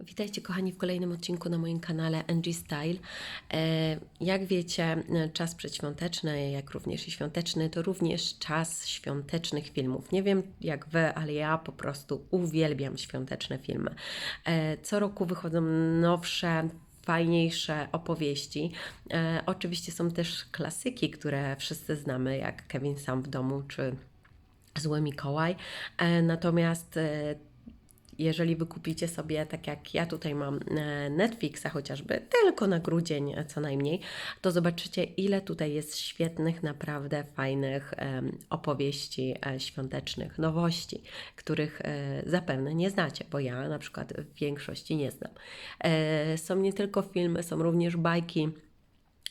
Witajcie kochani w kolejnym odcinku na moim kanale NG Style. E, Jak wiecie, czas przedświąteczny, jak również i świąteczny, to również czas świątecznych filmów. Nie wiem jak wy, ale ja po prostu uwielbiam świąteczne filmy. E, Co roku wychodzą nowsze, fajniejsze opowieści. E, Oczywiście są też klasyki, które wszyscy znamy, jak Kevin sam w domu czy Zły Mikołaj. E, Natomiast e, jeżeli wykupicie sobie, tak jak ja tutaj mam e, Netflixa chociażby, tylko na grudzień e, co najmniej, to zobaczycie, ile tutaj jest świetnych, naprawdę fajnych opowieści e, świątecznych, nowości, których zapewne nie znacie, bo ja na przykład w większości nie znam. Są nie tylko filmy, są również bajki.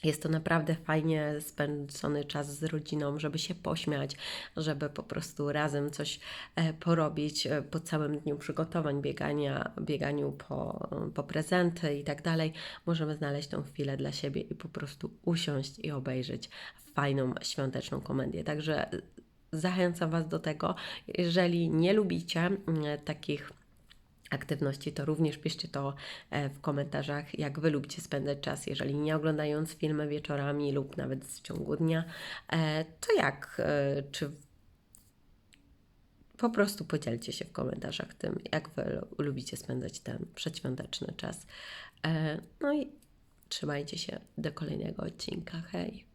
Jest to naprawdę fajnie spędzony czas z rodziną, żeby się pośmiać, żeby po prostu razem coś e, porobić e, po całym dniu przygotowań, biegania, bieganiu po, po prezenty i tak dalej. Możemy znaleźć tą chwilę dla siebie i po prostu usiąść i obejrzeć fajną świąteczną komedię. Także zachęcam Was do tego. Jeżeli nie lubicie takich aktywności, to również piszcie to e, w komentarzach, jak Wy lubicie spędzać czas, jeżeli nie oglądając filmy wieczorami lub nawet w ciągu dnia, e, to jak, e, czy po prostu podzielcie się w komentarzach tym, jak Wy lu- lubicie spędzać ten przedświąteczny czas. No i trzymajcie się do kolejnego odcinka. Hej!